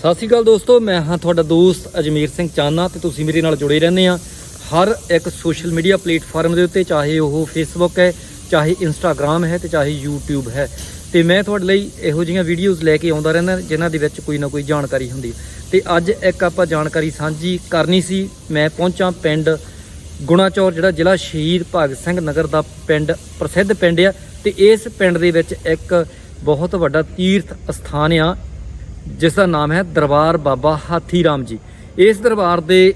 ਸਤਿ ਸ਼੍ਰੀ ਅਕਾਲ ਦੋਸਤੋ, ਮੈਂ ਹਾਂ ਤੁਹਾਡਾ ਦੋਸਤ ਅਜਮੀਰ ਸਿੰਘ ਚਾਨਾ ਤੇ ਤੁਸੀਂ ਮੇਰੇ ਨਾਲ ਜੁੜੇ ਰਹਿੰਦੇ ਆ ਹਰ ਇੱਕ ਸੋਸ਼ਲ ਮੀਡੀਆ ਪਲੇਟਫਾਰਮ ਦੇ ਉੱਤੇ, ਚਾਹੇ ਉਹ ਫੇਸਬੁੱਕ ਹੈ, ਚਾਹੇ ਇੰਸਟਾਗ੍ਰam ਹੈ ਤੇ ਚਾਹੇ YouTube ਹੈ। ਤੇ ਮੈਂ ਤੁਹਾਡੇ ਲਈ ਇਹੋ ਜਿਹੀਆਂ ਵੀਡੀਓਜ਼ ਲੈ ਕੇ ਆਉਂਦਾ ਰਹਿੰਦਾ, ਜਿਨ੍ਹਾਂ ਦੇ ਵਿੱਚ ਕੋਈ ਨਾ ਕੋਈ ਜਾਣਕਾਰੀ ਹੁੰਦੀ। ਹੈ ਤੇ ਅੱਜ ਇੱਕ ਆਪਾਂ ਜਾਣਕਾਰੀ ਸਾਂਝੀ ਕਰਨੀ ਸੀ। ਮੈਂ ਪਹੁੰਚਾਂ ਪਿੰਡ ਗੁਣਾਚੌਰ, ਜਿਹੜਾ ਜ਼ਿਲ੍ਹਾ ਸ਼ਹੀਦ ਭਗਤ ਸਿੰਘ ਨਗਰ ਦਾ ਪਿੰਡ, ਪ੍ਰਸਿੱਧ ਪਿੰਡ ਆ। ਤੇ ਇਸ ਪਿੰਡ ਦੇ ਵਿੱਚ ਇੱਕ ਬਹੁਤ ਵੱਡਾ ਤੀਰਥ ਅਸਥਾਨ ਆ। ਜਿਸ ਦਾ ਨਾਮ ਹੈ ਦਰਬਾਰ ਬਾਬਾ ਹਾਥੀ ਰਾਮ ਜੀ। ਇਸ ਦਰਬਾਰ ਦੇ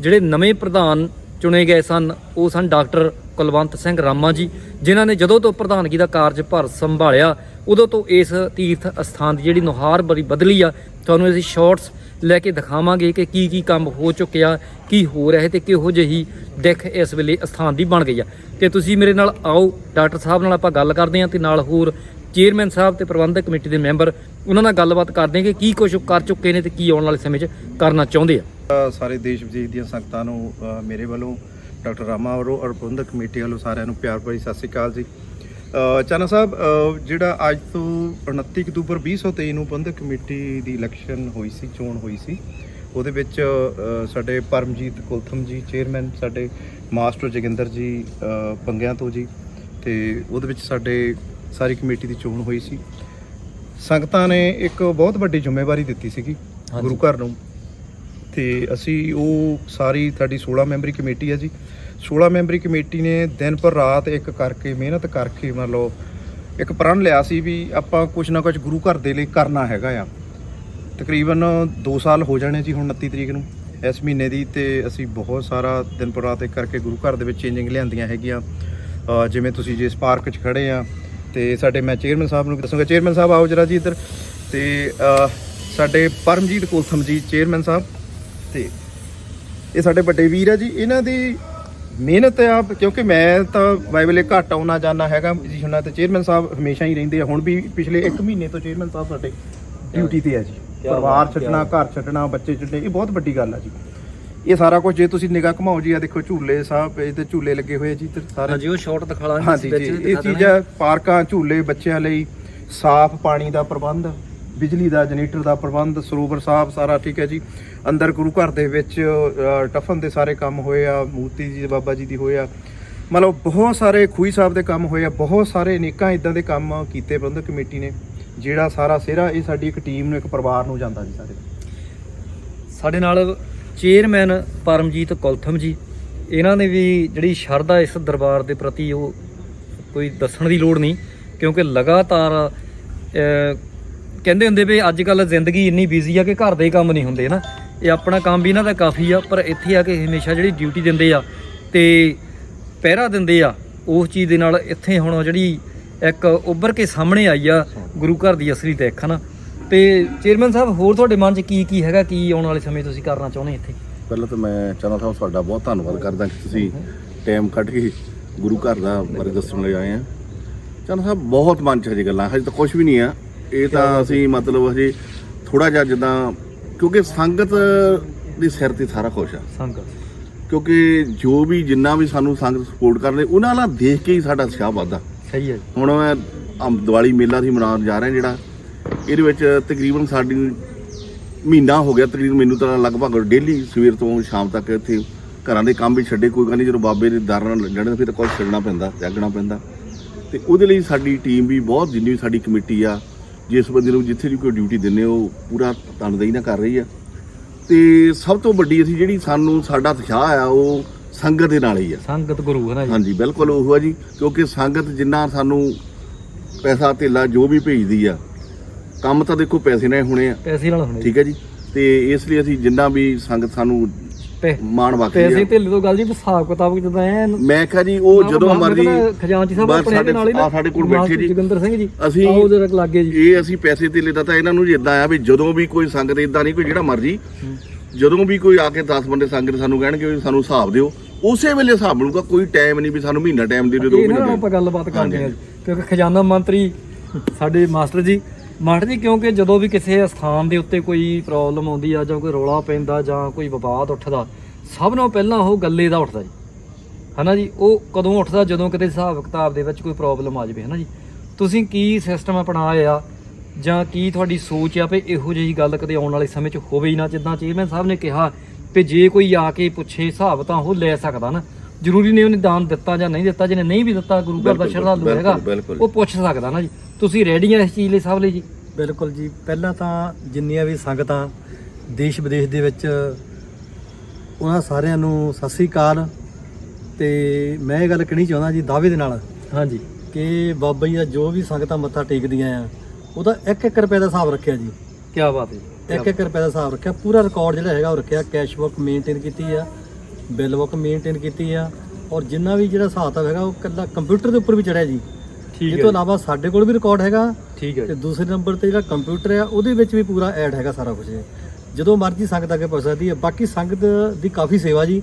ਜਿਹੜੇ ਨਵੇਂ ਪ੍ਰਧਾਨ ਚੁਣੇ ਗਏ ਸਨ, ਉਹ ਸਨ ਡਾਕਟਰ ਕੁਲਵੰਤ ਸਿੰਘ ਰਾਮਾ ਜੀ, ਜਿਨ੍ਹਾਂ ਨੇ ਜਦੋਂ ਤੋਂ ਪ੍ਰਧਾਨਗੀ ਦਾ ਕਾਰਜਭਾਰ ਸੰਭਾਲਿਆ, ਉਦੋਂ ਤੋਂ ਇਸ ਤੀਰਥ ਅਸਥਾਨ ਦੀ ਜਿਹੜੀ ਨੁਹਾਰ ਬੜੀ ਬਦਲੀ ਆ। ਤੁਹਾਨੂੰ ਅਸੀਂ ਸ਼ਾਰਟਸ ਲੈ ਕੇ ਦਿਖਾਵਾਂਗੇ ਕਿ ਕੀ ਕੀ ਕੰਮ ਹੋ ਚੁੱਕਿਆ, ਕੀ ਹੋ ਰਿਹਾ ਹੈ ਤੇ ਕਿਹੋ ਜਿਹੀ ਦਿੱਖ ਇਸ ਵੇਲੇ ਅਸਥਾਨ ਦੀ ਬਣ ਗਈ ਆ। ਤੇ ਤੁਸੀਂ ਮੇਰੇ ਨਾਲ ਆਓ, ਡਾਕਟਰ ਸਾਹਿਬ ਨਾਲ ਆਪਾਂ ਗੱਲ ਕਰਦੇ ਹਾਂ ਤੇ ਨਾਲ ਹੋਰ ਚੇਅਰਮੈਨ ਸਾਹਿਬ ਤੇ ਪ੍ਰਬੰਧਕ ਕਮੇਟੀ ਦੇ ਮੈਂਬਰ ਉਹਨਾਂ ਨਾਲ ਗੱਲਬਾਤ ਕਰਦੇ ਹਾਂ ਕਿ ਕੀ ਕੁਝ ਕਰ ਚੁੱਕੇ ਨੇ ਤੇ ਕੀ ਆਉਣ ਵਾਲੇ ਸਮੇਂ 'ਚ ਕਰਨਾ ਚਾਹੁੰਦੇ ਆ। ਸਾਰੇ ਦੇਸ਼ ਵਿਦੇਸ਼ ਦੀਆਂ ਸੰਗਤਾਂ ਨੂੰ ਮੇਰੇ ਵੱਲੋਂ ਡਾਕਟਰ ਰਾਮਾ ਔਰ ਔਰ ਪ੍ਰਬੰਧਕ ਕਮੇਟੀ ਵੱਲੋਂ ਸਾਰਿਆਂ ਨੂੰ ਪਿਆਰ ਭਰੀ ਸਤਿ ਸ੍ਰੀ ਅਕਾਲ ਜੀ। ਚਾਨਾ ਸਾਹਿਬ ਜਿਹੜਾ ਅੱਜ ਤੋਂ 29 ਅਕਤੂਬਰ 2023 ਨੂੰ ਪ੍ਰਬੰਧਕ ਕਮੇਟੀ ਦੀ ਇਲੈਕਸ਼ਨ ਹੋਈ ਸੀ, ਚੋਣ ਹੋਈ ਸੀ, ਉਹਦੇ ਵਿੱਚ ਸਾਡੇ ਪਰਮਜੀਤ ਕੁਲਥਮ ਜੀ ਚੇਅਰਮੈਨ, ਸਾਡੇ ਮਾਸਟਰ ਜੋਗਿੰਦਰ ਜੀ ਪੰਗਿਆਂ ਤੋਂ ਜੀ, ਤੇ ਉਹਦੇ ਵਿੱਚ ਸਾਡੇ ਸਾਰੀ ਕਮੇਟੀ ਦੀ ਚੋਣ ਹੋਈ ਸੀ। ਸੰਗਤਾਂ ਨੇ ਇੱਕ ਬਹੁਤ ਵੱਡੀ ਜ਼ਿੰਮੇਵਾਰੀ ਦਿੱਤੀ ਸੀਗੀ। ਗੁਰੂ ਘਰ ਨੂੰ। ਤੇ ਅਸੀਂ ਉਹ ਸਾਰੀ ਸਾਡੀ 16 ਮੈਂਬਰੀ ਕਮੇਟੀ ਹੈ ਜੀ। 16 ਮੈਂਬਰੀ ਕਮੇਟੀ ਨੇ ਦਿਨ ਪਰ ਰਾਤ ਇੱਕ ਕਰਕੇ ਮਿਹਨਤ ਕਰਕੇ ਮੰਨ ਲਓ ਇੱਕ ਪ੍ਰਣ ਲਿਆ ਸੀ ਵੀ ਆਪਾਂ ਕੁਝ ਨਾ ਕੁਝ ਗੁਰੂ ਘਰ ਦੇ ਲਈ ਕਰਨਾ ਹੈਗਾ ਆ। ਤਕਰੀਬਨ 2 ਸਾਲ ਹੋ ਜਾਣੇ ਜੀ ਹੁਣ 29 ਤਰੀਕ ਨੂੰ। ਇਸ ਮਹੀਨੇ ਦੀ ਤੇ ਅਸੀਂ ਬਹੁਤ ਸਾਰਾ ਦਿਨ ਪਰ ਰਾਤ ਇੱਕ ਕਰਕੇ ਗੁਰੂ ਘਰ ਦੇ ਵਿੱਚ ਚੇਂਜਿੰਗ ਲਿਆਂਦੀਆਂ ਹੈਗੀਆਂ। ਜਿਵੇਂ ਤੁਸੀਂ ਜੇ ਪਾਰਕ 'ਚ ਖੜੇ ਆ ਤੇ ਸਾਡੇ ਮੈਂ ਚੇਅਰਮੈਨ ਸਾਹਿਬ ਨੂੰ ਦੱਸਾਂਗਾ। ਚੇਅਰਮੈਨ ਸਾਹਿਬ ਆਓ ਜਰਾ ਜੀ ਇੱਧਰ। ਤੇ ਸਾਡੇ ਪਰਮਜੀਤ ਕੋਲਥਮ ਜੀ ਚੇਅਰਮੈਨ ਸਾਹਿਬ। ਤੇ ਇਹ ਸਾਡੇ ਵੱਡੇ ਵੀਰ ਆ ਜੀ। ਇਹਨਾਂ ਦੀ ਮਿਹਨਤ ਆ ਕਿਉਂਕਿ ਮੈਂ ਤਾਂ ਬਾਈਬਲੇ ਘੱਟ ਆਉਣਾ ਜਾਣਾ ਹੈਗਾ ਜੀ ਹੁਣਾਂ ਤੇ। ਚੇਅਰਮੈਨ ਸਾਹਿਬ ਹਮੇਸ਼ਾ ਹੀ ਰਹਿੰਦੇ ਆ। ਹੁਣ ਵੀ ਪਿਛਲੇ 1 ਮਹੀਨੇ ਤੋਂ ਚੇਅਰਮੈਨ ਸਾਹਿਬ ਸਾਡੇ ਡਿਊਟੀ ਤੇ ਆ ਜੀ। ਪਰਿਵਾਰ ਛੱਡਣਾ ਘਰ ਛੱਡਣਾ ਬੱਚੇ ਛੱਡਣੇ ਇਹ ਬਹੁਤ ਵੱਡੀ ਗੱਲ ਆ ਜੀ। ਇਹ ਸਾਰਾ ਕੁਝ ਜੇ ਤੁਸੀਂ ਨਿਗਾਹ ਘਮਾਓ ਜੀ ਆ ਦੇਖੋ ਝੂਲੇ ਸਾਹਿਬ ਇਹਦੇ ਝੂਲੇ ਲੱਗੇ ਹੋਏ ਆ ਜੀ ਇੱਧਰ ਸਾਰੇ ਹਾਂਜੀ ਉਹ ਸ਼ਾਰਟ ਦਿਖਾ ਲਾਂਗੇ ਹਾਂਜੀ ਜੀ ਇਹ ਚੀਜ਼ਾਂ ਪਾਰਕਾਂ ਝੂਲੇ ਬੱਚਿਆਂ ਲਈ ਸਾਫ਼ ਪਾਣੀ ਦਾ ਪ੍ਰਬੰਧ ਬਿਜਲੀ ਦਾ ਜਨਰੇਟਰ ਦਾ ਪ੍ਰਬੰਧ ਸਰੋਵਰ ਸਾਹਿਬ ਸਾਰਾ ਠੀਕ ਹੈ ਜੀ। ਅੰਦਰ ਗੁਰੂ ਘਰ ਦੇ ਵਿੱਚ ਟਫਨ ਦੇ ਸਾਰੇ ਕੰਮ ਹੋਏ ਆ ਮੂਰਤੀ ਜੀ ਬਾਬਾ ਜੀ ਦੀ ਹੋਏ ਆ। ਮਤਲਬ ਬਹੁਤ ਸਾਰੇ ਖੂਈ ਸਾਹਿਬ ਦੇ ਕੰਮ ਹੋਏ ਆ ਬਹੁਤ ਸਾਰੇ ਅਨੇਕਾਂ ਇਦਾਂ ਦੇ ਕੰਮ ਕੀਤੇ ਪ੍ਰਬੰਧਕ ਕਮੇਟੀ ਨੇ ਜਿਹੜਾ ਸਾਰਾ ਸਿਹਰਾ ਇਹ ਸਾਡੀ ਇੱਕ ਟੀਮ ਨੂੰ ਇੱਕ ਪਰਿਵਾਰ ਨੂੰ ਜਾਂਦਾ ਜੀ ਸਾਡੇ ਸਾਡੇ ਨਾਲ ਚੇਅਰਮੈਨ ਪਰਮਜੀਤ ਕੁਲਥਮ ਜੀ, ਇਹਨਾਂ ਨੇ ਵੀ ਜਿਹੜੀ ਸ਼ਰਧਾ ਇਸ ਦਰਬਾਰ ਦੇ ਪ੍ਰਤੀ ਉਹ ਕੋਈ ਦੱਸਣ ਦੀ ਲੋੜ ਨਹੀਂ, ਕਿਉਂਕਿ ਲਗਾਤਾਰ ਕਹਿੰਦੇ ਹੁੰਦੇ ਵੀ ਅੱਜ ਕੱਲ ਜ਼ਿੰਦਗੀ ਇੰਨੀ ਬਿਜ਼ੀ ਆ ਕਿ ਘਰ ਦੇ ਹੀ ਕੰਮ ਨਹੀਂ ਹੁੰਦੇ ਨਾ। ਇਹ ਆਪਣਾ ਕੰਮ ਵੀ ਇਹਨਾਂ ਦਾ ਕਾਫੀ ਆ, ਪਰ ਇੱਥੇ ਆ ਕੇ ਹਮੇਸ਼ਾ ਜਿਹੜੀ ਡਿਊਟੀ ਦਿੰਦੇ ਆ ਤੇ ਪਹਿਰਾ ਦਿੰਦੇ ਆ, ਉਸ ਚੀਜ਼ ਦੇ ਨਾਲ ਇੱਥੇ ਹੁਣ ਜਿਹੜੀ ਇੱਕ ਉੱਭਰ ਕੇ ਸਾਹਮਣੇ ਆਈ ਆ ਗੁਰੂ ਘਰ ਦੀ ਅਸਲੀ ਦਿੱਖ ਨਾ ਤੇ ਚੇਅਰਮੈਨ ਸਾਹਿਬ ਹੋਰ ਤੁਹਾਡੇ ਮਨ 'ਚ ਕੀ ਕੀ ਹੈਗਾ? ਕੀ ਆਉਣ ਵਾਲੇ ਸਮੇਂ ਤੁਸੀਂ ਕਰਨਾ ਚਾਹੁੰਦੇ ਇੱਥੇ? ਪਹਿਲਾਂ ਤਾਂ ਮੈਂ ਚਾਹੁੰਦਾ ਸਾਹਿਬ ਤੁਹਾਡਾ ਬਹੁਤ ਧੰਨਵਾਦ ਕਰਦਾ ਕਿ ਤੁਸੀਂ ਟਾਈਮ ਕੱਢ ਕੇ ਗੁਰੂ ਘਰ ਦਾ ਬਾਰੇ ਦੱਸਣ ਲਈ ਆਏ ਆ। ਚਾਹੁੰਦਾ ਸਾਹਿਬ ਬਹੁਤ ਮਨ ਚ ਹਜੇ ਗੱਲਾਂ ਹਜੇ ਤਾਂ ਕੁਝ ਵੀ ਨਹੀਂ ਆ। ਇਹ ਤਾਂ ਅਸੀਂ ਮਤਲਬ ਹਜੇ ਥੋੜਾ ਜਿਹਾ ਜਿੱਦਾਂ ਕਿਉਂਕਿ ਸੰਗਤ ਦੇ ਸਿਰ ਤੇ ਸਾਰਾ ਕੁਝ ਆ। ਸੰਗਤ। ਕਿਉਂਕਿ ਜੋ ਵੀ ਜਿੰਨਾ ਵੀ ਸਾਨੂੰ ਸੰਗਤ ਸਪੋਰਟ ਕਰਦੇ ਉਹਨਾਂ ਨਾਲ ਦੇਖ ਕੇ ਹੀ ਸਾਡਾ ਉਤਸ਼ਾਹ ਵੱਧਦਾ। ਸਹੀ ਹੈ ਹੁਣ ਮੈਂ ਅਮ ਦੀਵਾਲੀ ਮੇਲਾ ਅਸੀਂ ਮਨਾਉਣ ਜਾ ਰਹੇ ਹਾਂ ਜਿਹੜਾ ਇਹਦੇ ਵਿੱਚ ਤਕਰੀਬਨ ਸਾਡੀ ਮਹੀਨਾ ਹੋ ਗਿਆ ਤਕਰੀਬਨ ਮੈਨੂੰ ਤਾਂ ਲਗਭਗ ਡੇਲੀ ਸਵੇਰ ਤੋਂ ਸ਼ਾਮ ਤੱਕ ਇੱਥੇ ਘਰਾਂ ਦੇ ਕੰਮ ਵੀ ਛੱਡੇ ਕੋਈ ਗੱਲ ਨਹੀਂ ਜਦੋਂ ਬਾਬੇ ਦੇ ਦਰ ਨਾਲ ਲੜਨ ਫਿਰ ਤਾਂ ਕੁਝ ਛੱਡਣਾ ਪੈਂਦਾ ਤਿਆਗਣਾ ਪੈਂਦਾ। ਤੇ ਉਹਦੇ ਲਈ ਸਾਡੀ ਟੀਮ ਵੀ ਬਹੁਤ ਜਿੰਨੀ ਵੀ ਸਾਡੀ ਕਮੇਟੀ ਆ ਜਿਸ ਬੰਦੇ ਨੂੰ ਜਿੱਥੇ ਵੀ ਕੋਈ ਡਿਊਟੀ ਦਿੰਨੇ ਉਹ ਪੂਰਾ ਤਨਦੇਹੀ ਨਾਲ ਕਰ ਰਹੀ ਆ। ਤੇ ਸਭ ਤੋਂ ਵੱਡੀ ਅਸੀਂ ਜਿਹੜੀ ਸਾਨੂੰ ਸਾਡਾ ਉਤਸ਼ਾਹ ਆ ਉਹ ਸੰਗਤ ਦੇ ਨਾਲ ਹੀ ਆ। ਸੰਗਤ ਗੁਰੂ ਹੈ ਨਾ ਜੀ? ਹਾਂਜੀ ਬਿਲਕੁਲ ਉਹ ਆ ਜੀ ਕਿਉਂਕਿ ਸੰਗਤ ਜਿੰਨਾ ਸਾਨੂੰ ਪੈਸਾ ਧੇਲਾ ਜੋ ਵੀ ਭੇਜਦੀ ਆ ਕੰਮ ਤਾਂ ਦੇਖੋ ਪੈਸੇ ਨਾਲ ਹੀ ਹੋਣੇ ਆ। ਪੈਸੇ ਨਾਲ ਹੋਣੇ। ਠੀਕ ਹੈ ਜੀ। ਤੇ ਇਸ ਲਈ ਅਸੀਂ ਜਿੰਨਾ ਵੀ ਸੰਗਤ ਸਾਨੂੰ ਮਾਣ ਬਖਸ਼ਦੀ ਪੈਸੇ ਆ। ਢਿੱਲੇ ਤੋਂ ਗੱਲ ਜੀ ਹਿਸਾਬ ਕਿਤਾਬ ਜਦੋਂ ਐ ਮੈਂ ਕਿਹਾ ਜੀ ਉਹ ਜਦੋਂ ਮਰਜ਼ੀ ਖਜ਼ਾਨਚੀ ਸਾਹਿਬ ਆਪਣੇ ਹੈਗੇ ਨਾਲ ਹੀ ਆ ਸਾਡੇ ਕੋਲ ਬੈਠੇ ਜੀ। ਜੋਗਿੰਦਰ ਸਿੰਘ ਜੀ ਅਸੀਂ- ਆਓ ਜਰਾ ਲਾਗੇ ਜੀ। ਇਹ ਅਸੀਂ ਪੈਸੇ ਧੇਲੇ ਦਾ ਤਾਂ ਇਹਨਾਂ ਨੂੰ ਜਿੱਦਾਂ ਆ ਵੀ ਜਦੋਂ ਵੀ ਕੋਈ ਸੰਗਤ ਇਦਾਂ ਨਹੀਂ ਕੋਈ ਜਿਹੜਾ ਮਰਜ਼ੀ ਜਦੋਂ ਵੀ ਕੋਈ ਆ ਕੇ 10 ਬੰਦੇ ਸੰਗਤ ਸਾਨੂੰ ਕਹਿਣਗੇ ਵੀ ਸਾਨੂੰ ਹਿਸਾਬ ਦਿਓ। ਉਸੇ ਵੇਲੇ ਹਿਸਾਬ ਮਿਲੂਗਾ ਕੋਈ ਟਾਈਮ ਨਹੀਂ ਵੀ ਸਾਨੂੰ ਮਹੀਨਾ ਟਾਈਮ ਦੇ ਦਿਓ ਦੋ ਮਹੀਨੇ ਆਪਾਂ ਗੱਲਬਾਤ ਕਰਦੇ। ਜੀ। ਕਿਉਂਕਿ ਖਜ਼ਾਨਾ ਮੰਤਰੀ ਸਾਡੇ ਮਾਸਟਰ ਜੀ ਮਾਸਟਰ ਜੀ ਕਿਉਂਕਿ ਜਦੋਂ ਵੀ ਕਿਸੇ ਸਥਾਨ ਦੇ ਉੱਤੇ ਕੋਈ ਪ੍ਰੋਬਲਮ ਆਉਂਦੀ ਆ ਜਾਂ ਕੋਈ ਰੌਲਾ ਪੈਂਦਾ ਜਾਂ ਕੋਈ ਵਿਵਾਦ ਉੱਠਦਾ ਸਭ ਨਾਲੋਂ ਪਹਿਲਾਂ ਉਹ ਗੱਲੇ ਦਾ ਉੱਠਦਾ ਜੀ। ਹਨਾ ਜੀ? ਉਹ ਕਦੋਂ ਉੱਠਦਾ? ਜਦੋਂ ਕਿਤੇ ਹਿਸਾਬ ਕਿਤਾਬ ਦੇ ਵਿੱਚ ਕੋਈ ਪ੍ਰੋਬਲਮ ਆ ਜਾਵੇ ਹਨਾ ਜੀ? ਤੁਸੀਂ ਕੀ ਸਿਸਟਮ ਅਪਣਾਇਆ ਜਾਂ ਕੀ ਤੁਹਾਡੀ ਸੋਚ ਆ ਵੀ ਇਹੋ ਜਿਹੀ ਗੱਲ ਕਦੇ ਆਉਣ ਵਾਲੇ ਸਮੇਂ 'ਚ ਹੋਵੇ ਹੀ ਨਾ? ਜਿੱਦਾਂ ਚੇਅਰਮੈਨ ਸਾਹਿਬ ਨੇ ਕਿਹਾ ਵੀ ਜੇ ਕੋਈ ਆ ਕੇ ਪੁੱਛੇ ਹਿਸਾਬ ਤਾਂ ਉਹ ਲੈ ਸਕਦਾ ਨਾ। ਜ਼ਰੂਰੀ ਨਹੀਂ ਉਹਨੇ ਦਾਨ ਦਿੱਤਾ ਜਾਂ ਨਹੀਂ ਦਿੱਤਾ ਜਿਹਨੇ ਨਹੀਂ ਵੀ ਦਿੱਤਾ ਗੁਰੂ ਘਰ ਦਾ ਸ਼ਰਧਾਲੂ ਹੈਗਾ। ਉਹ ਪੁੱਛ ਸਕਦਾ ਨਾ ਜੀ। ਤੁਸੀਂ ਰੈਡੀ ਆ ਇਸ ਚੀਜ਼ ਲਈ ਸਭ ਲਈ ਜੀ? ਬਿਲਕੁਲ ਜੀ। ਪਹਿਲਾਂ ਤਾਂ ਜਿੰਨੀਆਂ ਵੀ ਸੰਗਤਾਂ ਦੇਸ਼ ਵਿਦੇਸ਼ ਦੇ ਵਿੱਚ ਉਹਨਾਂ ਸਾਰਿਆਂ ਨੂੰ ਸਤਿ ਸ੍ਰੀ ਅਕਾਲ। ਤੇ ਮੈਂ ਇਹ ਗੱਲ ਕਹਿਣੀ ਚਾਹੁੰਦਾ ਜੀ ਦਾਅਵੇ ਦੇ ਨਾਲ ਹਾਂਜੀ। ਕਿ ਬਾਬਾ ਜੀ ਦਾ ਜੋ ਵੀ ਸੰਗਤਾਂ ਮੱਥਾ ਟੇਕਦੀਆਂ ਆ ਉਹਦਾ 1-1 ਰੁਪਏ ਦਾ ਹਿਸਾਬ ਰੱਖਿਆ ਜੀ। ਕੀ ਬਾਤ ਹੈ ਜੀ 1-1 ਰੁਪਏ ਦਾ ਹਿਸਾਬ ਰੱਖਿਆ। ਪੂਰਾ ਰਿਕਾਰਡ ਜਿਹੜਾ ਹੈਗਾ ਉਹ ਰੱਖਿਆ। ਕੈਸ਼ ਬੁੱਕ ਮੇਨਟੇਨ ਕੀਤੀ ਆ ਬਿੱਲ ਬੁੱਕ ਮੇਨਟੇਨ ਕੀਤੀ ਆ। ਔਰ ਜਿੰਨਾ ਵੀ ਜਿਹੜਾ ਹਿਸਾਬ ਕਿਤਾਬ ਹੈਗਾ ਉਹ ਕੱਲਾ ਕੰਪਿਊਟਰ ਦੇ ਉੱਪਰ ਵੀ ਚੜਿਆ ਜੀ। ਠੀਕ ਇਹ ਹੈ ਤੋਂ ਇਲਾਵਾ ਸਾਡੇ ਕੋਲ ਵੀ ਰਿਕਾਰਡ ਹੈਗਾ ਠੀਕ ਹੈ ਤੇ ਦੂਸਰੇ ਨੰਬਰ ਤੇ ਜਿਹੜਾ ਕੰਪਿਊਟਰ ਆ ਉਹਦੇ ਵਿੱਚ ਵੀ ਪੂਰਾ ਐਡ ਹੈਗਾ ਸਾਰਾ ਕੁਝ ਜਦੋਂ ਮਰਜ਼ੀ ਸੰਗਤ ਅੱਗੇ ਪੁੱਛ ਸਕਦੀ ਹੈ। ਬਾਕੀ ਸੰਗਤ ਦੀ ਕਾਫੀ ਸੇਵਾ ਜੀ।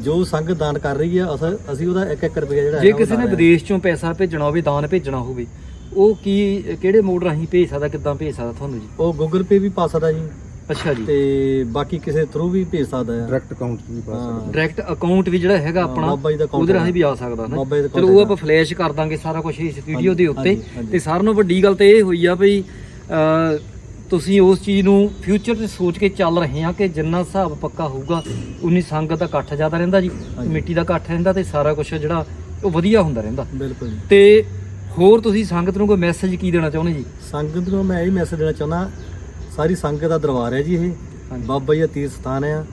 ਜੋ ਸੰਗਤ ਦਾਨ ਕਰ ਰਹੀ ਹੈ ਅਸ- ਉਹਦਾ 1-1 ਰੁਪਏ ਜਿਹੜਾ ਜੇ ਕਿਸੇ ਨੇ ਹੈ। ਵਿਦੇਸ਼ ਚੋਂ ਪੈਸਾ ਭੇਜਣਾ ਹੋਵੇ ਦਾਨ ਭੇਜਣਾ ਹੋਵੇ ਉਹ ਕੀ ਕਿਹੜੇ ਮੋਡ ਰਾਹੀਂ ਭੇਜ ਸਕਦਾ ਕਿੱਦਾਂ ਭੇਜ ਸਕਦਾ ਤੁਹਾਨੂੰ ਜੀ? ਉਹ ਗੂਗਲ ਪੇ ਵੀ ਪਾ ਸਕਦਾ ਜੀ। ਅੱਛਾ ਜੀ ਤੇ ਬਾਕੀ ਕਿਸੇ ਥਰੂ ਵੀ ਭੇਜ ਸਕਦਾ ਹੈ ਡਾਇਰੈਕਟ ਅਕਾਊਂਟ ਵੀ ਪਾ ਹਾਂ। ਸਕਦੇ ਡਾਇਰੈਕਟ ਅਕਾਊਂਟ ਵੀ ਜਿਹੜਾ ਹੈਗਾ ਆਪਣਾ ਬਾਬਾ ਜੀ ਦਾ account ਉਹਦੇ ਰਾਹੀਂ। ਵੀ ਆ ਸਕਦਾ ਨਾ ਬਾਬਾ ਜੀ ਦਾ ਚਲੋ ਉਹ। ਆਪਾਂ ਫਲੈਸ਼ ਕਰ ਦਾਂਗੇ ਸਾਰਾ ਕੁਝ ਇਸ ਵੀਡੀਓ ਦੇ ਉੱਤੇ ਹਾਂਜੀ, ਹਾਂਜੀ। ਤੇ ਸਾਰਿਆਂ ਨਾਲੋਂ ਵੱਡੀ ਗੱਲ ਤੇ ਇਹ ਹੋਈ ਆ ਭਈ ਅਹ, ਤੁਸੀਂ ਉਸ ਚੀਜ਼ ਨੂੰ ਫਿਊਚਰ 'ਚ ਸੋਚ ਕੇ ਚੱਲ ਰਹੇ ਆ ਕਿ ਜਿੰਨਾ ਹਿਸਾਬ ਪੱਕਾ ਹੋਊਗਾ ਉਨੀ ਸੰਗਤ ਦਾ ਇਕੱਠ ਜ਼ਿਆਦਾ ਰਹਿੰਦਾ ਜੀ ਹਾਂਜੀ। ਮਿੱਟੀ ਦਾ ਇਕੱਠ ਰਹਿੰਦਾ ਤੇ ਸਾਰਾ ਕੁਝ ਜਿਹੜਾ ਉਹ ਵਧੀਆ ਹੁੰਦਾ ਰਹਿੰਦਾ ਬਿਲਕੁਲ ਜੀ ਤੇ ਹੋਰ ਤੁਸੀਂ ਸੰਗਤ ਨੂੰ ਕੋਈ ਮੈਸੇਜ ਕੀ ਦੇਣਾ ਚਾਹੁੰਦੇ ਜੀ ਸੰਗਤ ਨੂੰ ਮੈਂ ਇਹ ਮੈਸੇਜ ਦੇਣਾ ਚਾਹੁੰਦਾ ਸਾਰੀ ਸੰਗਤ ਦਾ ਦਰਬਾਰ ਹੈ ਜੀ ਇਹ। ਬਾਬਾ ਜੀ ਦਾ ਤੀਰਥ ਸਥਾਨ ਆ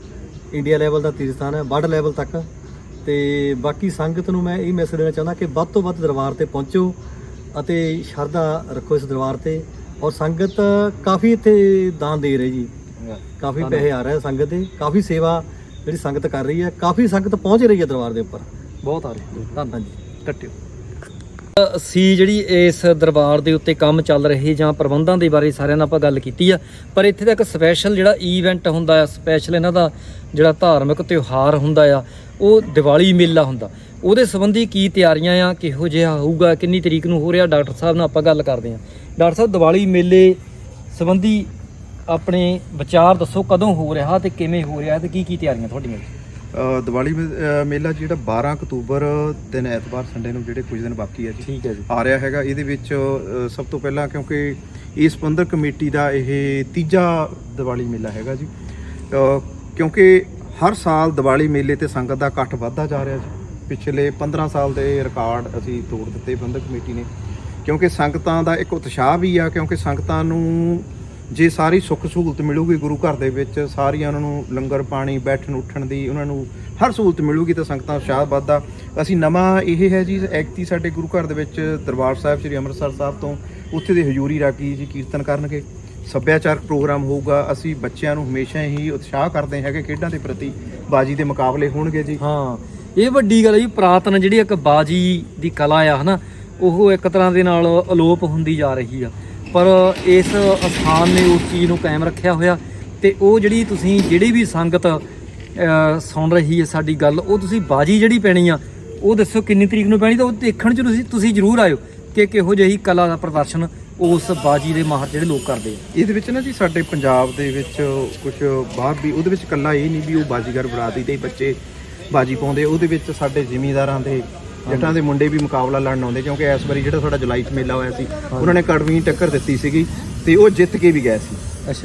ਇੰਡੀਆ ਲੈਵਲ ਦਾ ਤੀਰਥ ਸਥਾਨ ਹੈ ਵਰਲਡ ਲੈਵਲ ਤੱਕ। ਤੇ ਬਾਕੀ ਸੰਗਤ ਨੂੰ ਮੈਂ ਇਹ ਮੈਸੇਜ ਦੇਣਾ ਚਾਹੁੰਦਾ ਕਿ ਵੱਧ ਤੋਂ ਵੱਧ ਦਰਬਾਰ ਤੇ ਪਹੁੰਚੋ ਅਤੇ ਸ਼ਰਧਾ ਰੱਖੋ ਇਸ ਦਰਬਾਰ ਤੇ। ਔਰ ਸੰਗਤ ਕਾਫੀ ਇੱਥੇ ਦਾਨ ਦੇ ਰਹੀ ਜੀ। ਕਾਫੀ। ਪੈਸੇ ਆ ਰਹੇ ਸੰਗਤ ਦੇ। ਕਾਫੀ ਸੇਵਾ ਜਿਹੜੀ ਸੰਗਤ ਕਰ ਰਹੀ ਹੈ। ਕਾਫੀ ਸੰਗਤ ਪਹੁੰਚ ਰਹੀ ਹੈ ਦਰਬਾਰ ਦੇ ਉੱਪਰ। ਬਹੁਤ ਆ ਰਹੇ ਧੰਨਵਾਦ ਹਾਂਜੀ ਕੱਟਿਓ। ਅਸੀਂ ਜਿਹੜੀ ਇਸ ਦਰਬਾਰ ਦੇ ਉੱਤੇ ਕੰਮ ਚੱਲ ਰਹੇ ਜਾਂ ਪ੍ਰਬੰਧਾਂ ਦੇ ਬਾਰੇ ਸਾਰਿਆਂ ਨਾਲ ਆਪਾਂ ਗੱਲ ਕੀਤੀ ਆ, ਪਰ ਇੱਥੇ ਦਾ ਇੱਕ ਸਪੈਸ਼ਲ ਜਿਹੜਾ ਈਵੈਂਟ ਹੁੰਦਾ ਆ ਸਪੈਸ਼ਲ ਇਹਨਾਂ ਦਾ ਜਿਹੜਾ ਧਾਰਮਿਕ ਤਿਉਹਾਰ ਹੁੰਦਾ ਆ, ਉਹ ਦੀਵਾਲੀ ਮੇਲਾ ਹੁੰਦਾ। ਉਹਦੇ ਸੰਬੰਧੀ ਕੀ ਤਿਆਰੀਆਂ ਆ, ਕਿਹੋ ਜਿਹਾ ਹੋਊਗਾ ਕਿੰਨੀ ਤਰੀਕ ਨੂੰ ਹੋ ਰਿਹਾ, ਡਾਕਟਰ ਸਾਹਿਬ ਨਾਲ ਆਪਾਂ ਗੱਲ ਕਰਦੇ ਆ। ਡਾਕਟਰ ਸਾਹਿਬ, ਦੀਵਾਲੀ ਮੇਲੇ ਸੰਬੰਧੀ ਆਪਣੇ ਵਿਚਾਰ ਦੱਸੋ ਕਦੋਂ ਹੋ ਰਿਹਾ ਤੇ ਕਿਵੇਂ ਹੋ ਰਿਹਾ ਤੇ ਕੀ ਕੀ ਤਿਆਰੀਆਂ ਤੁਹਾਡੀਆਂ? ਦੀਵਾਲੀ ਮੇਲਾ ਜਿਹੜਾ 12 ਅਕਤੂਬਰ ਦਿਨ ਐਤਵਾਰ ਸੰਡੇ ਨੂੰ ਜਿਹੜੇ ਕੁਝ ਦਿਨ ਬਾਕੀ ਹੈ ਜੀ ਠੀਕ ਹੈ ਜੀ। ਆ ਰਿਹਾ ਹੈਗਾ। ਇਹਦੇ ਵਿੱਚ ਸਭ ਤੋਂ ਪਹਿਲਾਂ ਕਿਉਂਕਿ ਇਸ ਪ੍ਰਬੰਧਕ ਕਮੇਟੀ ਦਾ ਇਹ ਤੀਜਾ ਦੀਵਾਲੀ ਮੇਲਾ ਹੈਗਾ ਜੀ। ਕਿਉਂਕਿ ਹਰ ਸਾਲ ਦੀਵਾਲੀ ਮੇਲੇ ਤੇ ਸੰਗਤ ਦਾ ਇਕੱਠ ਵੱਧਦਾ ਜਾ ਰਿਹਾ ਜੀ। ਪਿਛਲੇ 15 ਸਾਲ ਦੇ ਰਿਕਾਰਡ ਅਸੀਂ ਤੋੜ ਦਿੱਤੇ ਪ੍ਰਬੰਧਕ ਕਮੇਟੀ ਨੇ। ਕਿਉਂਕਿ ਸੰਗਤਾਂ ਦਾ ਇੱਕ ਉਤਸ਼ਾਹ ਵੀ ਆ ਕਿਉਂਕਿ ਸੰਗਤਾਂ ਨੂੰ ਜੇ ਸਾਰੀ ਸੁੱਖ ਸਹੂਲਤ ਮਿਲੂਗੀ ਗੁਰੂ ਘਰ ਦੇ ਵਿੱਚ, ਸਾਰੀਆਂ ਉਹਨਾਂ ਨੂੰ ਲੰਗਰ ਪਾਣੀ, ਬੈਠਣ ਉੱਠਣ ਦੀ, ਉਹਨਾਂ ਨੂੰ ਹਰ ਸਹੂਲਤ ਮਿਲੂਗੀ ਤਾਂ ਸੰਗਤਾਂ ਉਤਸ਼ਾਹ ਵੱਧਦਾ। ਅਸੀਂ ਨਵਾਂ ਇਹ ਹੈ ਜੀ, ਐਕਤੀ ਸਾਡੇ ਗੁਰੂ ਘਰ ਦੇ ਵਿੱਚ ਦਰਬਾਰ ਸਾਹਿਬ, ਸ੍ਰੀ ਅੰਮ੍ਰਿਤਸਰ ਸਾਹਿਬ ਤੋਂ ਉੱਥੇ ਦੇ ਹਜ਼ੂਰੀ ਰਾਗੀ ਜੀ ਕੀਰਤਨ ਕਰਨਗੇ। ਸੱਭਿਆਚਾਰਕ ਪ੍ਰੋਗਰਾਮ ਹੋਊਗਾ, ਅਸੀਂ ਬੱਚਿਆਂ ਨੂੰ ਹਮੇਸ਼ਾ ਹੀ ਉਤਸ਼ਾਹ ਕਰਦੇ ਹੈਗੇ ਖੇਡਾਂ ਦੇ ਪ੍ਰਤੀ, ਬਾਜੀ ਦੇ ਮੁਕਾਬਲੇ ਹੋਣਗੇ ਜੀ। ਹਾਂ, ਇਹ ਵੱਡੀ ਗੱਲ ਹੈ ਜੀ, ਪ੍ਰਾਤਨ ਜਿਹੜੀ ਇੱਕ ਬਾਜੀ ਦੀ ਕਲਾ ਆ, ਹਨਾ, ਉਹ ਇੱਕ ਤਰ੍ਹਾਂ ਦੇ ਨਾਲ ਅਲੋਪ ਹੁੰਦੀ ਜਾ ਰਹੀ ਆ। ਪਰ ਇਸ ਅਸਥਾਨ ਨੇ ਉਸ ਚੀਜ਼ ਨੂੰ ਕਾਇਮ ਰੱਖਿਆ ਹੋਇਆ ਤੇ ਉਹ ਜਿਹੜੀ ਤੁਸੀਂ ਜਿਹੜੀ ਵੀ ਸੰਗਤ ਸੁਣ ਰਹੀ ਹੈ ਸਾਡੀ ਗੱਲ, ਉਹ ਤੁਸੀਂ ਬਾਜੀ ਜਿਹੜੀ ਪੈਣੀ ਆ, ਉਹ ਦੱਸੋ ਕਿੰਨੀ ਤਰੀਕ ਨੂੰ ਪੈਣੀ ਤਾਂ ਉਹ ਦੇਖਣ ਚ ਤੁਸੀਂ ਤੁਸੀਂ ਜ਼ਰੂਰ ਆਇਓ ਕਿ ਕਿਹੋ ਜਿਹੀ ਕਲਾ ਦਾ ਪ੍ਰਦਰਸ਼ਨ ਉਸ ਬਾਜੀ ਦੇ ਮਾਹਰ ਜਿਹੜੇ ਲੋਕ ਕਰਦੇ ਆ। ਇਹਦੇ ਵਿੱਚ ਨਾ ਜੀ ਸਾਡੇ ਪੰਜਾਬ ਦੇ ਵਿੱਚ ਕੁਝ ਬਾਹਰ ਵੀ, ਉਹਦੇ ਵਿੱਚ ਕੱਲਾ ਇਹ ਨਹੀਂ ਵੀ ਉਹ ਬਾਜੀਗਰ ਬਰਾਦਰੀ ਦੇ ਹੀ ਬੱਚੇ ਬਾਜੀ ਪਾਉਂਦੇ, ਉਹਦੇ ਵਿੱਚ ਸਾਡੇ ਜ਼ਿਮੀਂਦਾਰਾਂ ਦੇ ਜੱਟਾਂ ਦੇ ਮੁੰਡੇ ਵੀ ਮੁਕਾਬਲਾ ਲੜਨ ਆਉਂਦੇ ਕਿਉਂਕਿ ਇਸ ਵਾਰੀ ਜਿਹੜਾ ਸਾਡਾ ਜੁਲਾਈ 'ਚ ਮੇਲਾ ਹੋਇਆ ਸੀ ਉਹਨਾਂ ਨੇ ਕੜਵੀਂ ਟੱਕਰ ਦਿੱਤੀ ਸੀਗੀ ਤੇ ਉਹ ਜਿੱਤ ਕੇ ਵੀ ਗਏ ਸੀ।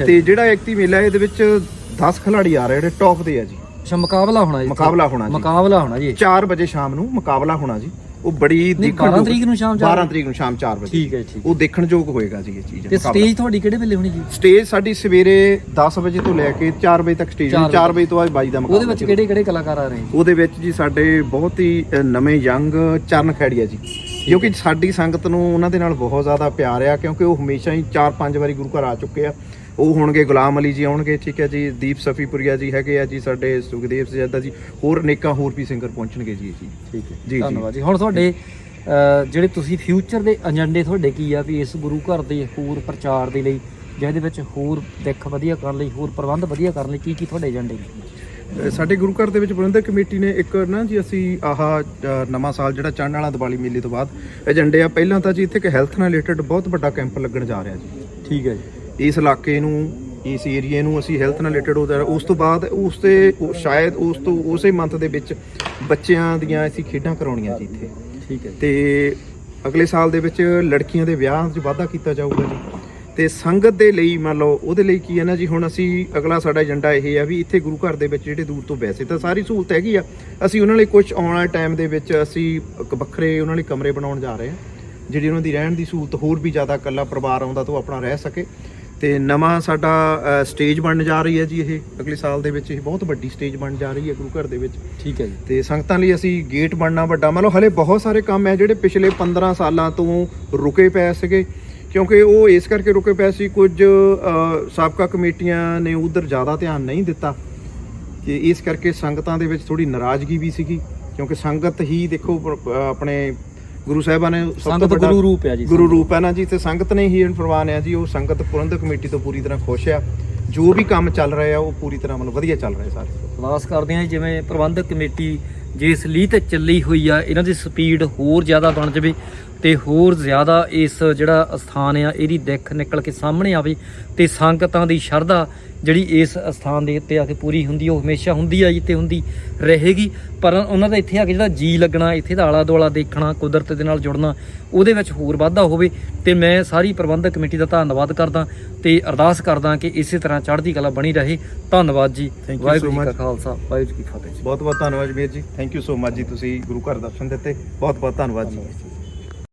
ਤੇ ਜਿਹੜਾ ਐਕਟੀ ਮੇਲਾ ਇਹਦੇ ਵਿੱਚ 10 ਖਿਡਾਰੀ ਆ ਰਹੇ ਜਿਹੜੇ ਟੌਪ ਦੇ ਆ ਜੀ। ਅੱਛਾ ਮੁਕਾਬਲਾ ਹੋਣਾ ਜੀ। ਮੁਕਾਬਲਾ ਹੋਣਾ ਜੀ। ਮੁਕਾਬਲਾ ਹੋਣਾ ਜੀ। 4 ਵਜੇ ਸ਼ਾਮ ਨੂੰ ਮੁਕਾਬਲਾ ਹੋਣਾ ਜੀ। ਉਹ ਬੜੀ ਦੇਖਣ 12 ਯੋਗ- ਤਰੀਕ ਨੂੰ ਸ਼ਾਮ ਚਾਰ 12 ਤਰੀਕ ਨੂੰ ਸ਼ਾਮ 4 ਵਜੇ। ਠੀਕ ਹੈ ਠੀਕ ਉਹ ਦੇਖਣ ਯੋਗ ਹੋਏਗਾ ਜੀ ਇਹ ਚੀਜ਼ ਤੇ। ਸਟੇਜ ਤੁਹਾਡੀ ਕਿਹੜੇ ਵੇਲੇ ਹੋਣੀ ਜੀ? ਸਟੇਜ ਸਾਡੀ ਸਵੇਰੇ 10 ਵਜੇ ਤੋਂ ਲੈ ਕੇ 4 ਵਜੇ ਤੱਕ ਸਟੇਜ ਚਾਰ 4 ਵਜੇ। ਤੋਂ ਬਾਅਦ ਬਾਜੀ ਦਾ ਮੁਕਾਬਲਾ ਉਹਦੇ ਵਿੱਚ ਕਿਹੜੇ ਕਿਹੜੇ ਕਲਾਕਾਰ ਆ ਰਹੇ ਉਹਦੇ ਵਿੱਚ ਜੀ ਸਾਡੇ ਬਹੁਤ ਹੀ ਨਵੇਂ ਯੰਗ ਚਰਨ ਖੈੜੀਆ ਜੀ। ਕਿਉਂਕਿ ਸਾਡੀ ਸੰਗਤ ਨੂੰ ਉਹਨਾਂ ਦੇ ਨਾਲ ਬਹੁਤ ਜ਼ਿਆਦਾ ਪਿਆਰ ਆ ਕਿਉਂਕਿ ਉਹ ਹਮੇਸ਼ਾ ਹੀ 4-5 ਵਾਰੀ ਗੁਰੂ ਘਰ ਆ ਚੁੱਕੇ ਆ। ਉਹ ਹੋਣਗੇ ਗੁਲਾਮ ਅਲੀ ਜੀ ਆਉਣਗੇ ਠੀਕ ਹੈ ਜੀ ਦੀਪ ਸਫੀਪੁਰੀਆ ਜੀ ਹੈਗੇ ਆ ਜੀ ਸਾਡੇ ਸੁਖਦੇਵ ਸਜਾਦਾ ਜੀ ਹੋਰ ਅਨੇਕਾਂ ਹੋਰ ਵੀ ਸਿੰਗਰ ਪਹੁੰਚਣਗੇ ਜੀ ਜੀ। ਠੀਕ ਹੈ। ਜੀ। ਧੰਨਵਾਦ ਜੀ। ਹੁਣ ਤੁਹਾਡੇ ਜਿਹੜੇ ਤੁਸੀਂ ਫਿਊਚਰ ਦੇ ਏਜੰਡੇ ਤੁਹਾਡੇ ਕੀ ਆ ਵੀ ਇਸ ਗੁਰੂ ਘਰ ਦੇ ਹੋਰ ਪ੍ਰਚਾਰ ਦੇ ਲਈ ਜਾਂ ਇਹਦੇ ਵਿੱਚ ਹੋਰ ਦਿੱਖ ਵਧੀਆ ਕਰਨ ਲਈ ਹੋਰ ਪ੍ਰਬੰਧ ਵਧੀਆ ਕਰਨ ਲਈ ਕੀ ਕੀ ਤੁਹਾਡੇ ਏਜੰਡੇ ਨੇ? ਸਾਡੇ ਗੁਰੂ ਘਰ ਦੇ ਵਿੱਚ ਪ੍ਰਬੰਧਕ ਕਮੇਟੀ ਨੇ ਇੱਕ ਨਾ ਜੀ ਅਸੀਂ ਆਹ ਨਵਾਂ ਸਾਲ ਜਿਹੜਾ ਚੜ੍ਹਨ ਵਾਲਾ ਦੀਵਾਲੀ ਮੇਲੇ ਤੋਂ ਬਾਅਦ ਏਜੰਡੇ ਆ। ਪਹਿਲਾਂ ਤਾਂ ਜੀ ਇੱਥੇ ਇੱਕ ਹੈਲਥ ਨਾਲ ਰਿਲੇਟਡ ਬਹੁਤ ਵੱਡਾ ਕੈਂਪ ਲੱਗਣ ਜਾ ਰਿਹਾ ਜੀ। ਠੀਕ ਹੈ ਜੀ। ਇਸ ਇਲਾਕੇ ਨੂੰ ਇਸ ਏਰੀਏ ਨੂੰ ਅਸੀਂ ਹੈਲਥ ਨਾਲ ਰਿਲੇਟਡ ਉਹਦਾ ਉਸ ਤੋਂ ਬਾਅਦ ਉਸ ਤੇ ਸ਼ਾਇਦ ਉਸ ਤੋਂ ਉਸੇ ਮੰਥ ਦੇ ਵਿੱਚ ਬੱਚਿਆਂ ਦੀਆਂ ਅਸੀਂ ਖੇਡਾਂ ਕਰਾਉਣੀਆਂ ਜੀ ਇੱਥੇ। ਠੀਕ ਹੈ ਤੇ ਅਗਲੇ ਸਾਲ ਦੇ ਵਿੱਚ ਲੜਕੀਆਂ ਦੇ ਵਿਆਹ 'ਚ ਵਾਧਾ ਕੀਤਾ ਜਾਊਗਾ ਜੀ। ਤੇ ਸੰਗਤ ਦੇ ਲਈ ਮੰਨ ਲਓ ਉਹਦੇ ਲਈ ਕੀ ਹੈ ਨਾ ਜੀ ਹੁਣ ਅਸੀਂ ਅਗਲਾ ਸਾਡਾ ਏਜੰਡਾ ਇਹ ਆ ਵੀ ਇੱਥੇ ਗੁਰੂ ਘਰ ਦੇ ਵਿੱਚ ਜਿਹੜੇ ਦੂਰ ਤੋਂ ਵੈਸੇ ਤਾਂ ਸਾਰੀ ਸਹੂਲਤ ਹੈਗੀ ਆ ਅਸੀਂ ਉਹਨਾਂ ਲਈ ਕੁਝ ਆਉਣ ਵਾਲੇ ਟਾਈਮ ਦੇ ਵਿੱਚ ਅਸੀਂ ਇੱਕ ਵੱਖਰੇ ਉਹਨਾਂ ਲਈ ਕਮਰੇ ਬਣਾਉਣ ਜਾ ਰਹੇ ਹਾਂ ਜਿਹੜੀ ਉਹਨਾਂ ਦੀ ਰਹਿਣ ਦੀ ਸਹੂਲਤ ਹੋਰ ਵੀ ਜ਼ਿਆਦਾ ਇਕੱਲਾ ਪਰਿਵਾਰ ਆਉਂਦਾ ਤਾਂ ਉਹ ਆਪਣਾ ਰਹਿ ਸਕੇ। ਤੇ ਨਵਾਂ ਸਾਡਾ ਸਟੇਜ ਬਣਨ ਜਾ ਰਹੀ ਹੈ ਜੀ ਇਹ ਅਗਲੇ ਸਾਲ ਦੇ ਵਿੱਚ ਇਹ ਬਹੁਤ ਵੱਡੀ ਸਟੇਜ ਬਣ ਜਾ ਰਹੀ ਹੈ ਗੁਰੂ ਘਰ ਦੇ ਵਿੱਚ। ਠੀਕ ਹੈ ਜੀ। ਤੇ ਸੰਗਤਾਂ ਲਈ ਅਸੀਂ ਗੇਟ ਬਣਨਾ ਵੱਡਾ ਮਤਲਬ ਹਲੇ ਬਹੁਤ ਸਾਰੇ ਕੰਮ ਹੈ ਜਿਹੜੇ ਪਿਛਲੇ 15 ਸਾਲਾਂ ਤੋਂ ਰੁਕੇ ਪਏ ਸੀਗੇ ਕਿਉਂਕਿ ਉਹ ਇਸ ਕਰਕੇ ਰੁਕੇ ਪਏ ਸੀ ਕੁਝ ਸਾਬਕਾ ਕਮੇਟੀਆਂ ਨੇ ਉਧਰ ਜ਼ਿਆਦਾ ਧਿਆਨ ਨਹੀਂ ਦਿੱਤਾ ਕਿ ਇਸ ਕਰਕੇ ਸੰਗਤਾਂ ਦੇ ਵਿੱਚ ਥੋੜੀ ਨਾਰਾਜ਼ਗੀ ਵੀ ਸੀਗੀ ਕਿਉਂਕਿ ਸੰਗਤ ਹੀ ਦੇਖੋ ਆਪਣੇ ਗੁਰੂ ਸਾਹਿਬਾਨ ਨੇ ਸੰਗਤ ਗੁਰੂ ਰੂਪ ਹੈ ਜੀ ਗੁਰੂ ਰੂਪ ਹੈ ਨਾ ਜੀ ਤੇ ਸੰਗਤ ਨੇ ਹੀ ਫਰਮਾਨ ਆ ਜੀ ਉਹ ਸੰਗਤ ਪ੍ਰਬੰਧਕ ਕਮੇਟੀ ਤੋਂ ਪੂਰੀ ਤਰ੍ਹਾਂ ਖੁਸ਼ ਆ। ਜੋ ਵੀ ਕੰਮ ਚੱਲ ਰਿਹਾ ਆ ਉਹ ਪੂਰੀ ਤਰ੍ਹਾਂ ਮਤਲਬ ਵਧੀਆ ਚੱਲ ਰਿਹਾ ਸਾਰੇ। ਅਰਦਾਸ ਕਰਦੇ ਹਾਂ ਜੀ, ਜਿਵੇਂ ਪ੍ਰਬੰਧਕ ਕਮੇਟੀ ਜਿਸ ਲੀਹ ਤੇ ਚੱਲੀ ਹੋਈ ਆ ਇਹਨਾਂ ਦੀ ਸਪੀਡ ਹੋਰ ਜ਼ਿਆਦਾ ਬਣ ਜਾਵੇ ਤੇ ਹੋਰ ਜ਼ਿਆਦਾ ਇਸ ਜਿਹੜਾ ਅਸਥਾਨ ਆ ਇਹਦੀ ਦਿੱਖ ਨਿਕਲ ਕੇ ਸਾਹਮਣੇ ਆਵੇ ਤੇ ਸੰਗਤਾਂ ਦੀ ਸ਼ਰਧਾ ਜਿਹੜੀ ਇਸ ਅਸਥਾਨ ਦੇ ਉੱਤੇ ਆ ਕੇ ਪੂਰੀ ਹੁੰਦੀ ਉਹ ਹਮੇਸ਼ਾ ਹੁੰਦੀ ਆ ਜੀ ਤੇ ਹੁੰਦੀ ਰਹੇਗੀ। ਪਰ ਉਹਨਾਂ ਦਾ ਇੱਥੇ ਆ ਕੇ ਜਿਹੜਾ ਜੀ ਲੱਗਣਾ ਇੱਥੇ ਦਾ ਆਲਾ ਦੁਆਲਾ ਦੇਖਣਾ ਕੁਦਰਤ ਦੇ ਨਾਲ ਜੁੜਨਾ ਉਹਦੇ ਵਿੱਚ ਹੋਰ ਵਾਧਾ ਹੋਵੇ ਤੇ ਮੈਂ ਸਾਰੀ ਪ੍ਰਬੰਧਕ ਕਮੇਟੀ ਦਾ ਧੰਨਵਾਦ ਕਰਦਾ ਤੇ ਅਰਦਾਸ ਕਰਦਾ ਕਿ ਇਸੇ ਤਰ੍ਹਾਂ ਚੜ੍ਹਦੀ ਕਲਾ ਬਣੀ ਰਹੇ। ਧੰਨਵਾਦ ਜੀ। ਵਾਹਿਗੁਰੂ ਜੀ ਕਾ. ਖਾਲਸਾ ਵਾਹਿਗੁਰੂ ਜੀ ਕੀ ਫਤਿਹ ਬਹੁਤ ਬਹੁਤ ਧੰਨਵਾਦ ਜਮੀਰ ਜੀ। ਥੈਂਕ ਯੂ ਸੋ ਮਚ ਜੀ ਤੁਸੀਂ ਗੁਰੂ ਘਰ ਦਰਸ਼ਨ ਦਿੱਤੇ। ਬਹੁਤ ਬਹੁਤ ਧੰਨਵਾਦ ਜੀ।